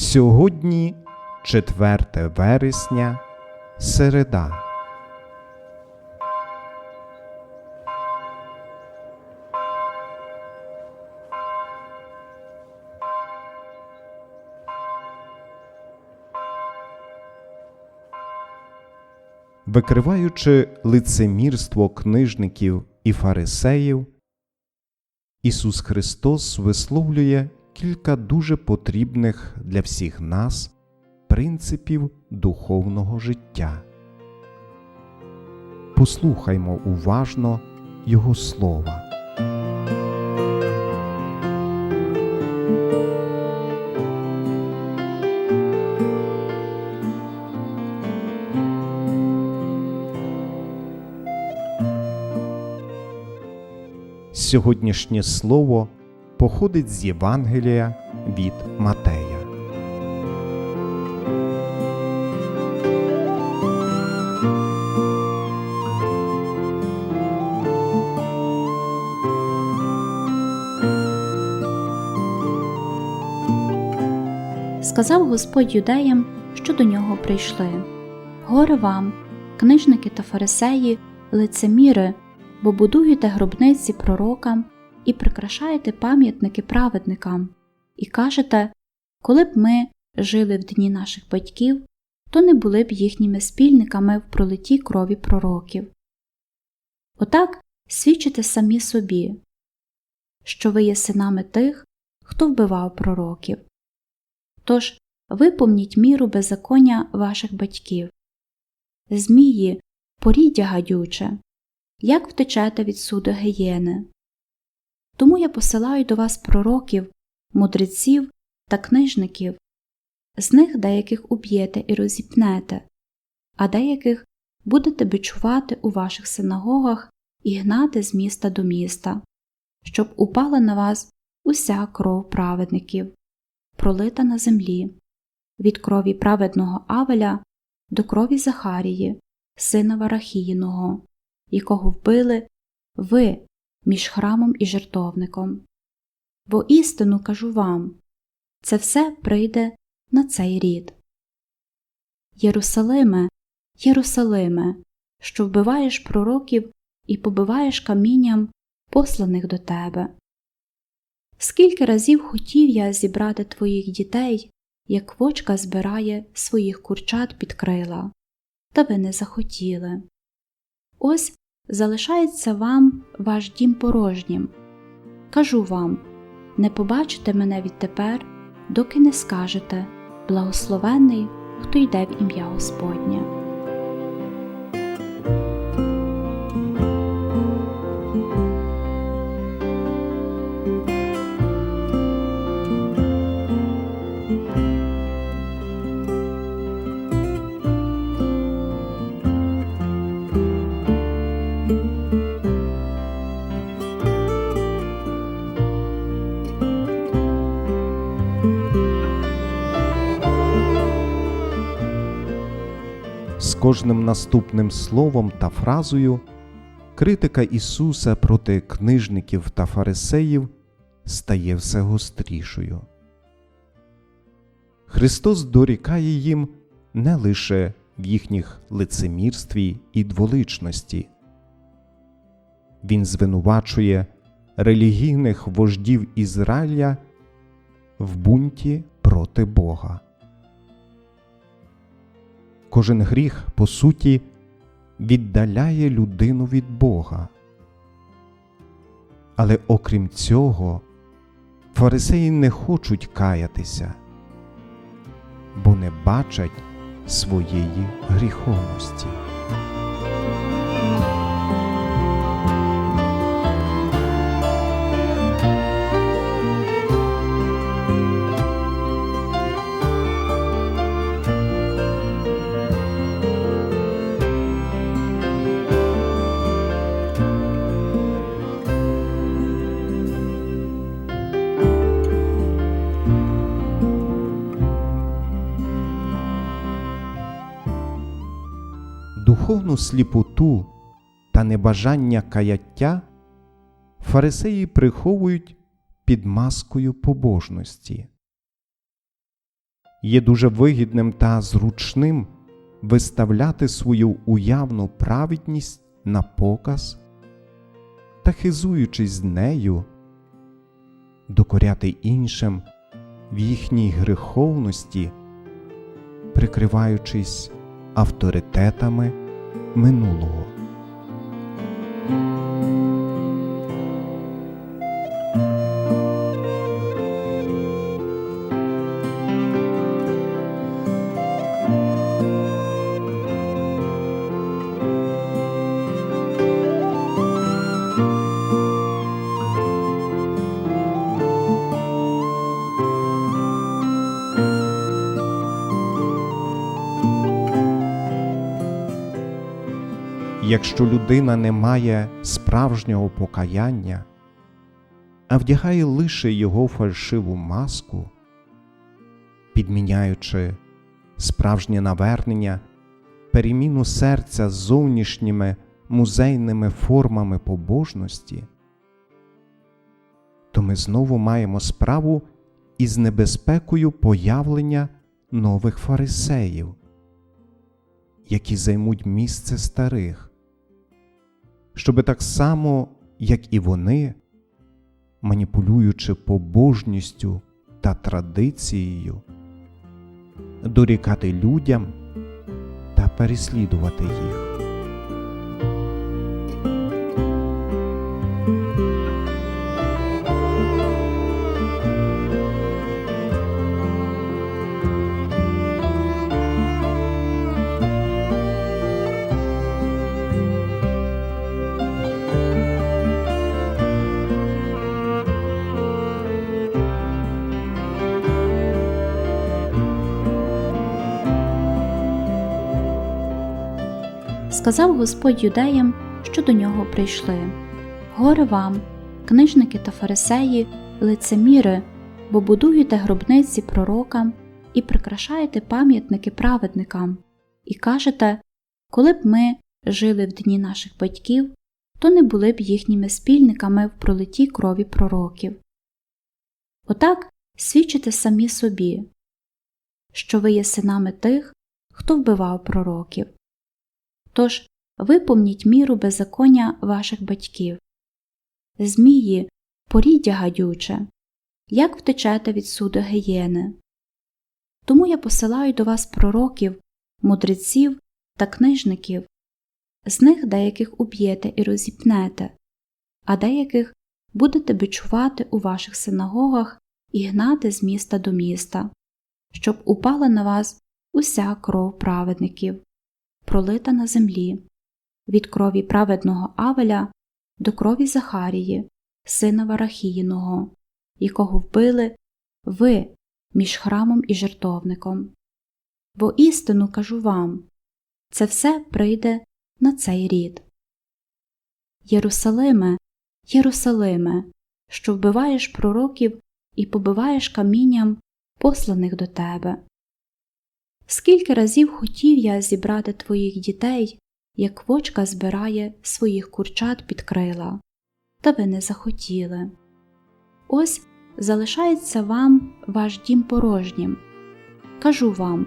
Сьогодні 4 вересня, середа. Викриваючи лицемірство книжників і фарисеїв, Ісус Христос висловлює кілька дуже потрібних для всіх нас принципів духовного життя. Послухаймо уважно Його слова. Сьогоднішнє слово походить з Євангелія від Матея. Сказав Господь юдеям, що до нього прийшли. Горе вам, книжники та фарисеї, лицеміри, бо будуєте гробниці пророкам і прикрашаєте пам'ятники праведникам, і кажете, коли б ми жили в дні наших батьків, то не були б їхніми спільниками в пролитій крові пророків. Отак свідчите самі собі, що ви є синами тих, хто вбивав пророків. Тож виповніть міру беззаконня ваших батьків. Змії, поріддя гадюче, як втечете від суду гієни. Тому я посилаю до вас пророків, мудреців та книжників, з них деяких уб'єте і розіпнете, а деяких будете бичувати у ваших синагогах і гнати з міста до міста, щоб упала на вас уся кров праведників, пролита на землі, від крові праведного Авеля до крові Захарії, сина Варахіїного, якого вбили ви між храмом і жертовником. Бо істину кажу вам це все прийде на цей рід. Єрусалиме, Єрусалиме, що вбиваєш пророків і побиваєш камінням посланих до тебе. Скільки разів хотів я зібрати твоїх дітей, як вочка збирає своїх курчат під крила, та ви не захотіли. Ось залишається вам ваш дім порожнім. Кажу вам не побачите мене відтепер, доки не скажете благословений, хто йде в ім'я Господнє. Кожним наступним словом та фразою критика Ісуса проти книжників та фарисеїв стає все гострішою. Христос дорікає їм не лише в їхніх лицемірстві і дволичності. Він звинувачує релігійних вождів Ізраїля в бунті проти Бога. Кожен гріх, по суті, віддаляє людину від Бога. Але окрім цього, фарисеї не хочуть каятися, бо не бачать своєї гріховності. Духовну сліпоту та небажання каяття фарисеї приховують під маскою побожності. Є дуже вигідним та зручним виставляти свою уявну праведність на показ та, хизуючись з нею, докоряти іншим в їхній греховності, прикриваючись авторитетами минулого. Якщо людина не має справжнього покаяння, а вдягає лише його фальшиву маску, підміняючи справжнє навернення, переміну серця з зовнішніми музейними формами побожності, то ми знову маємо справу із небезпекою появлення нових фарисеїв, які займуть місце старих щоби так само, як і вони, маніпулюючи побожністю та традицією, дорікати людям та переслідувати їх. Сказав Господь юдеям, що до нього прийшли. Горе вам, книжники та фарисеї, лицеміри, бо будуєте гробниці пророкам і прикрашаєте пам'ятники праведникам, і кажете, коли б ми жили в дні наших батьків, то не були б їхніми спільниками в пролитій крові пророків. Отак свідчите самі собі, що ви є синами тих, хто вбивав пророків. Тож виповніть міру беззаконня ваших батьків. Змії, поріддя гадюче, як втечете від суду гієни. Тому я посилаю до вас пророків, мудреців та книжників, з них деяких уб'єте і розіпнете, а деяких будете бичувати у ваших синагогах і гнати з міста до міста, щоб упала на вас уся кров праведників пролита на землі, від крові праведного Авеля до крові Захарії, сина Варахіїного, якого вбили ви між храмом і жертовником. Бо істину кажу вам це все прийде на цей рід. Єрусалиме, Єрусалиме, що вбиваєш пророків і побиваєш камінням посланих до тебе. Скільки разів хотів я зібрати твоїх дітей, як вочка збирає своїх курчат під крила, та ви не захотіли. Ось залишається вам ваш дім порожнім. Кажу вам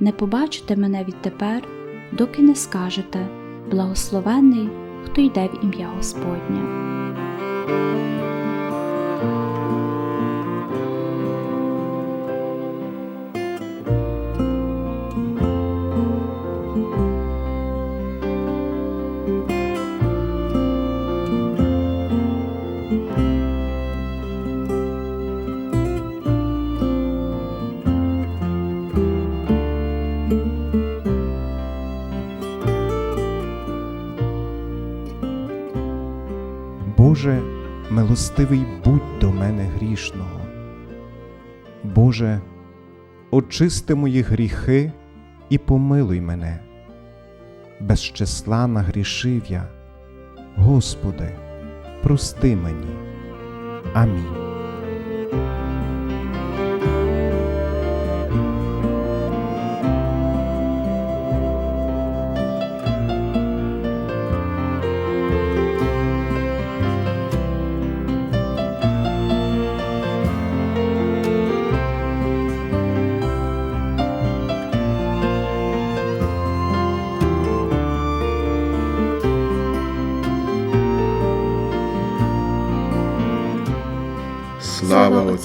не побачите мене відтепер, доки не скажете благословений, хто йде в ім'я Господнє. Милостивий будь до мене грішного. Боже, очисти мої гріхи і помилуй мене. Без числа нагрішив я. Господи, прости мені. Амінь.